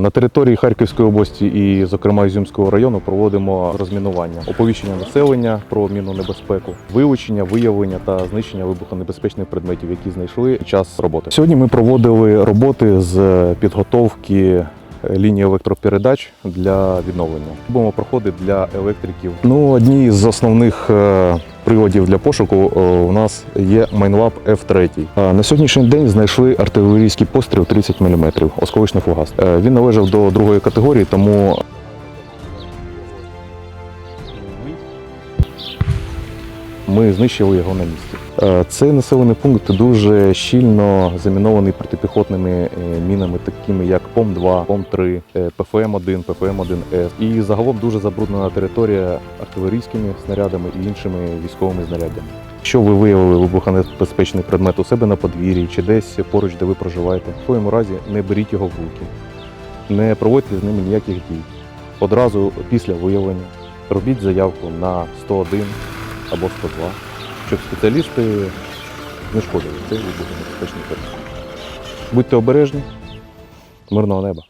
На території Харківської області і, зокрема, Ізюмського району проводимо розмінування, оповіщення населення про мінну небезпеку, вилучення, виявлення та знищення вибухонебезпечних предметів, які знайшли час роботи. Сьогодні ми проводили роботи з підготовки лінії електропередач для відновлення. Робимо проходи для електриків. Ну, одні з основних приладів для пошуку е, у нас є Майнлаб F3. Е, На сьогоднішній день знайшли артилерійський постріл 30 мм, осколочний фугас. Е, Він належав до другої категорії, тому ми знищили його на місці. Е, Цей населений пункт дуже щільно замінований протипіхотними е, мінами, такими як ПОМ-2, ПОМ-3, е, ПФМ-1, ПФМ-1С. І загалом дуже забруднена територія артилерійськими снарядами і іншими військовими знаряддями. Якщо ви виявили вибухонебезпечний предмет у себе на подвір'ї чи десь поруч, де ви проживаєте, в своєму разі не беріть його в руки, не проводьте з ними ніяких дій. Одразу після виявлення робіть заявку на 101 або 102, щоб спеціалісти не знешкодили цей вибухонебезпечний предмет. Будьте обережні, мирного неба.